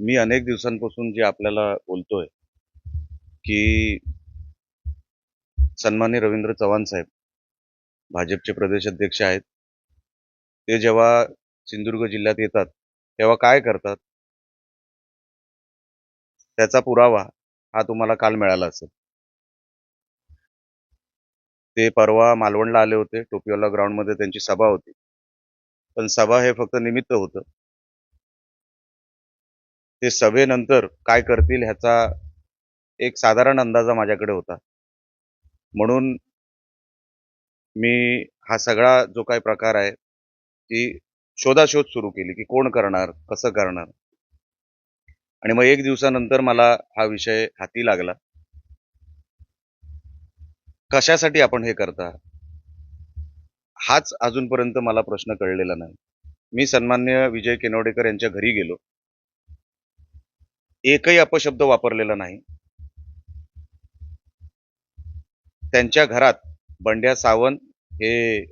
मी अनेक दिवसांपासून जे आपल्याला बोलतोय की सन्मान्य रवींद्र चव्हाण साहेब भाजपचे प्रदेश अध्यक्ष आहेत. ते जेव्हा सिंधुदुर्ग जिल्ह्यात येतात तेव्हा काय करतात? त्याचा पुरावा हा तुम्हाला काल मिळाला असेल. ते परवा मालवणला आले होते टोपीवाला ग्राउंडमध्ये त्यांची सभा होती. पण सभा हे फक्त निमित्त होतं. ते सभेनंतर काय करतील ह्याचा एक साधारण अंदाजा माझ्याकडे होता. म्हणून मी हा सगळा जो काही प्रकार आहे ती शोधाशोध सुरू केली की कोण करणार कसं करणार. आणि मग एक दिवसानंतर मला हा विषय हाती लागला. कशासाठी आपण हे करता? हाच अजूनपर्यंत मला प्रश्न कळलेला नाही. मी सन्मान्य विजय केनवडेकर यांच्या घरी गेलो. एकही अपशब्द वापरलेला नाही. त्यांच्या घरात बंड्या सावंत हे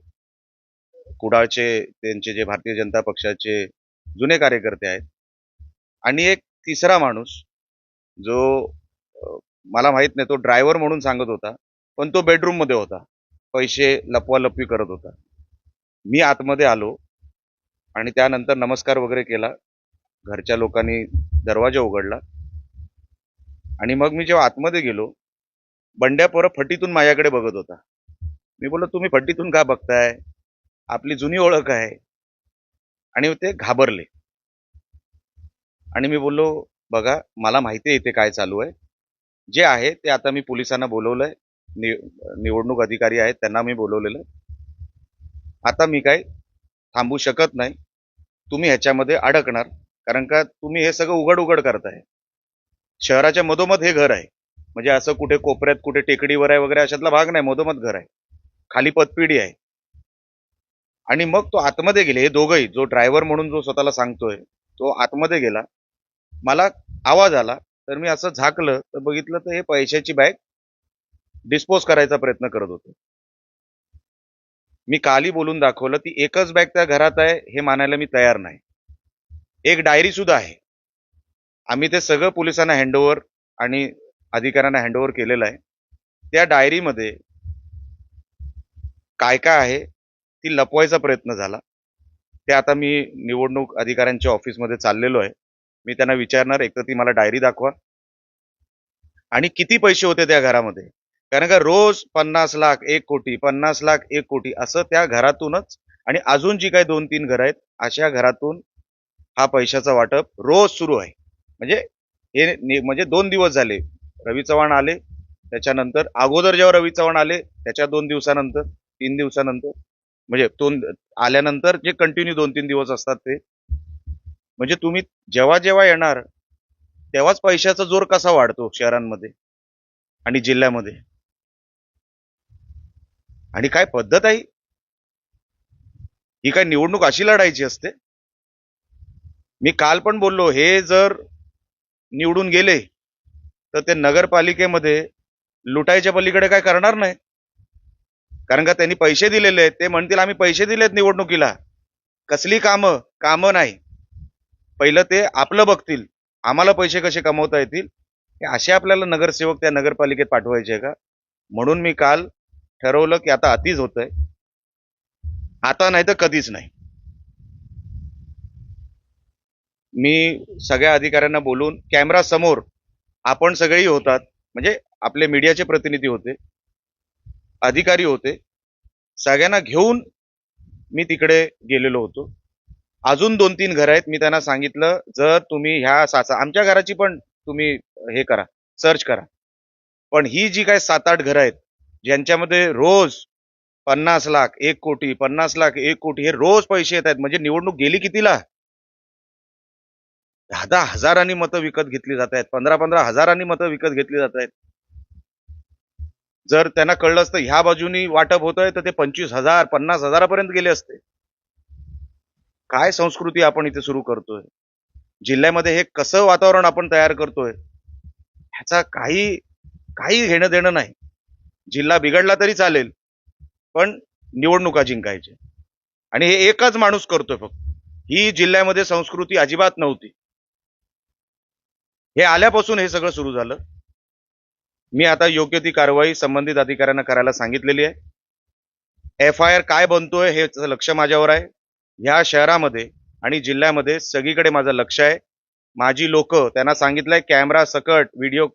कुडाळचे त्यांचे जे भारतीय जनता पक्षाचे जुने कार्यकर्ते आहेत. आणि एक तिसरा माणूस जो मला माहीत नाही तो ड्रायव्हर म्हणून सांगत होता पण तो बेडरूममध्ये होता. पैसे लपवालपवी करत होता. मी आतमध्ये आलो आणि त्यानंतर नमस्कार वगैरे केला. घरच्या लोकांनी दरवाजा उघडला. आणि मग मी जेव्हा आतमध्ये गेलो बंड्या पोरं फटीतून माझ्याकडे बघत होता. मी बोललो तुम्ही फटीतून का बघताय? आपली जुनी ओळख आहे. आणि ते घाबरले. आणि मी बोललो बघा मला माहिती आहे इथे काय चालू आहे. जे आहे ते आता मी पोलिसांना बोलवलंय. नि निवडणूक अधिकारी आहेत त्यांना मी बोलवलेलं. आहे. आता मी काय थांबू शकत नाही. तुम्ही ह्याच्यामध्ये अडकणार. कारण का तुम्ही हे सगळं उघड उघड करताय शहराच्या मधोमध हे घर आहे. म्हणजे असं कुठे कोपऱ्यात कुठे टेकडीवर आहे वगैरे अशातला भाग नाही मधोमध घर आहे. खाली पतपिढी आहे. आणि मग तो आतमध्ये गेले हे दोघंही जो ड्रायव्हर म्हणून जो स्वतःला सांगतोय तो आतमध्ये गेला. मला आवाज आला तर मी असं झाकलं तर बघितलं तर हे पैशाची बॅग डिस्पोज करायचा प्रयत्न करत होतो. मी काली बोलून दाखवलं ती एकच बॅग त्या घरात आहे हे मानायला मी तयार नाही. एक डायरी सुद्धा आहे. आम्ही ते सगळं पोलिसांना हँडओव्हर आणि अधिकाऱ्यांना हँडओव्हर केलेलं आहे. त्या डायरीमध्ये काय काय आहे ती लपवायचा प्रयत्न झाला. ते आता मी निवडणूक अधिकाऱ्यांच्या ऑफिसमध्ये चाललेलो आहे. मी त्यांना विचारणार एक तर ती मला डायरी दाखवा. आणि किती पैसे होते त्या घरामध्ये? कारण का रोज पन्नास लाख एक कोटी पन्नास लाख एक कोटी असं त्या घरातूनच आणि अजून जी काही दोन तीन घरं आहेत अशा घरातून हा पैशाचा वाटप रोज सुरू आहे. म्हणजे हे म्हणजे दोन दिवस झाले. रवी चव्हाण आले त्याच्यानंतर अगोदर जेव्हा रवी चव्हाण आले त्याच्या दोन दिवसानंतर तीन दिवसानंतर म्हणजे दोन आल्यानंतर जे कंटिन्यू दोन तीन दिवस असतात ते. म्हणजे तुम्ही जेव्हा जेव्हा येणार तेव्हाच पैशाचा जोर कसा वाढतो शहरांमध्ये आणि जिल्ह्यामध्ये? आणि काय पद्धत आहे? ही काय निवडणूक अशी लढायची असते? मी काल पण बोललो हे जर निवडून गेले तर ते नगरपालिकेमध्ये लुटायच्या पलीकडे काय करणार नाही. कारण का त्यांनी पैसे दिलेले आहेत ते म्हणतील आम्ही पैसे दिलेत निवडणुकीला. कसली कामं? कामं नाही. पहिलं ते आपलं बघतील आम्हाला पैसे कसे कमवता येतील हे असे आपल्याला नगरसेवक त्या नगरपालिकेत पाठवायचे का? म्हणून मी काल ठरवलं की आता अतिच होतंय. आता नाही तर कधीच नाही. मी सगळ्या अधिकाऱ्यांना बोलून कॅमेरा समोर आपण सगळेही होतात म्हणजे आपले मीडियाचे प्रतिनिधी होते अधिकारी होते सगळ्यांना घेऊन मी तिकडे गेलेलो होतो. अजून दोन तीन घरं आहेत मी त्यांना सांगितलं जर तुम्ही ह्या साचा आमच्या घराची पण तुम्ही हे करा सर्च करा. पण ही जी काय सात आठ घरं आहेत ज्यांच्यामध्ये रोज पन्नास लाख एक कोटी पन्नास लाख एक कोटी हे रोज पैसे येत आहेत म्हणजे निवडणूक गेली कितीला? दहा दहा हजारांनी मतं विकत घेतली जात आहेत. पंधरा पंधरा हजारांनी मतं विकत घेतली जात आहेत. जर त्यांना कळलं असतं ह्या बाजूनी वाटप होतंय तर ते पंचवीस हजार पन्नास हजारापर्यंत गेले असते. काय संस्कृती आपण इथे सुरू करतोय? जिल्ह्यामध्ये हे कसं वातावरण आपण तयार करतोय? ह्याचा काही काही घेणं देणं नाही. जिल्हा बिघडला तरी चालेल पण निवडणुका जिंकायचे आणि हे एकच माणूस करतोय फक्त. ही जिल्ह्यामध्ये संस्कृती अजिबात नव्हती. हे आल्यापासून हे सगळं सुरू झालं. मी आता योग्य ती कारवाई संबंधित अधिकाऱ्यांना करायला सांगितलेली आहे. एफ आय आर काय बनतोय हे लक्ष माझ्यावर आहे. ह्या शहरामध्ये आणि जिल्ह्यामध्ये सगळीकडे माझं लक्ष आहे. माझी लोक त्यांना सांगितलंय कॅमेरा सकट व्हिडिओ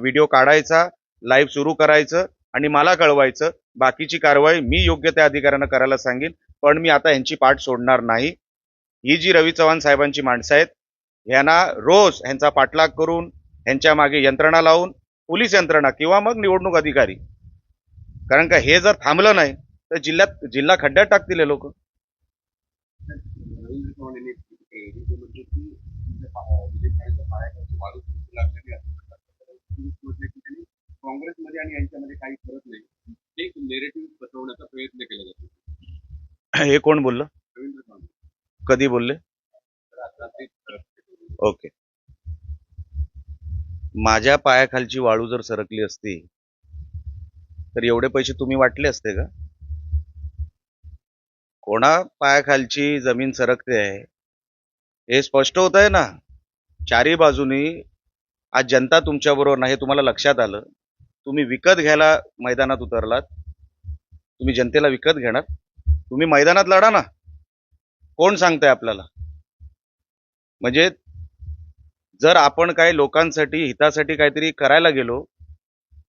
व्हिडिओ काढायचा लाईव्ह सुरू करायचं आणि मला कळवायचं. बाकीची कारवाई मी योग्य त्या अधिकाऱ्यांना करायला सांगेन. पण मी आता यांची पाठ सोडणार नाही. ही जी रवी चव्हाण साहेबांची माणसं आहेत ह्यांना रोज ह्यांचा पाठलाग करून ह्यांच्या मागे यंत्रणा लावून पोलीस यंत्रणा किंवा मग निवडणूक अधिकारी. कारण का हे जर थांबलं नाही तर जिल्ह्यात जिल्हा खड्ड्यात टाकतील हे लोक. यांनी काँग्रेसमध्ये आणि यांच्यामध्ये काही फरक नाही. एक नेरेटिव्ह पसरवण्याचा प्रयत्न केला जातो. हे कोण बोललं? रवींद्र कधी बोलले? ओके. माझ्या पायाखालची वाळू जर सरकली असती तर एवढे पैसे तुम्ही वाटले असते का? कोणा पायाखालची जमीन सरकते आहे? हे स्पष्ट होत आहे ना? चारी बाजूनी आज जनता तुमच्या बरोबर नाही हे तुम्हाला लक्षात आलं. तुम्ही विकत घ्यायला मैदानात उतरलात. तुम्ही जनतेला विकत घेणार. तुम्ही मैदानात लढा ना. कोण सांगताय आपल्याला? म्हणजे जर आपण काही लोकांसाठी हितासाठी काहीतरी करायला गेलो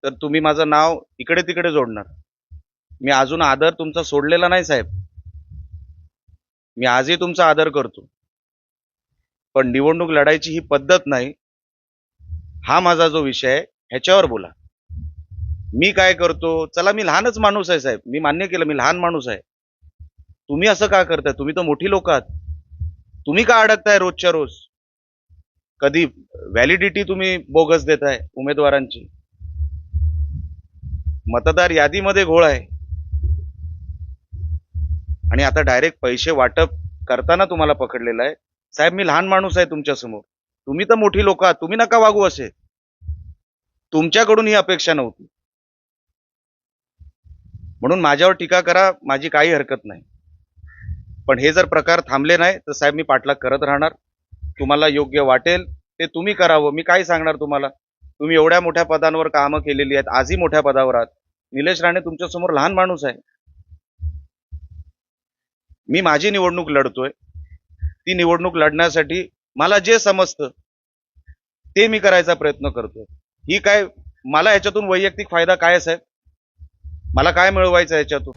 तर तुम्ही माझं नाव इकडे तिकडे जोडणार. मी अजून आदर तुमचा सोडलेला नाही साहेब. मी आजही तुमचा आदर करतो. पण निवडणूक लढायची ही पद्धत नाही. हा माझा जो विषय आहे ह्याच्यावर बोला. मी काय करतो? चला मी लहानच माणूस आहे साहेब. मी मान्य केलं मी लहान माणूस आहे. तुम्ही असं का करताय? तुम्ही तर मोठी लोक आहात. तुम्ही का अडकताय रोजच्या रोज? कधी व्हॅलिडिटी तुम्ही बोगस देताय उमेदवारांची? मतदार यादीमध्ये घोळ आहे. आणि आता डायरेक्ट पैसे वाटप करताना तुम्हाला पकडलेलं आहे. साहेब मी लहान माणूस आहे तुमच्यासमोर तुम्ही तर मोठी लोक आहात. तुम्ही नका वागू असे. तुमच्याकडून ही अपेक्षा नव्हती. म्हणून माझ्यावर टीका करा. माझी काही हरकत नाही. पण हे जर प्रकार थांबले नाही तर साहेब मी पाठलाग करत राहणार. तुम्हाला योग्य वाटेल ते तुम्ही करावं. मी काय सांगणार तुम्हाला? तुम्ही एवढ्या मोठ्या पदांवर कामं केलेली आहेत आजही मोठ्या पदावर आहात. निलेश राणे तुमच्यासमोर लहान माणूस आहे. मी माझी निवडणूक लढतोय. ती निवडणूक लढण्यासाठी मला जे समजतं ते मी करायचा प्रयत्न करतोय. ही काय मला याच्यातून वैयक्तिक फायदा काय आहे, साहेब? मला काय मिळवायचं याच्यातून?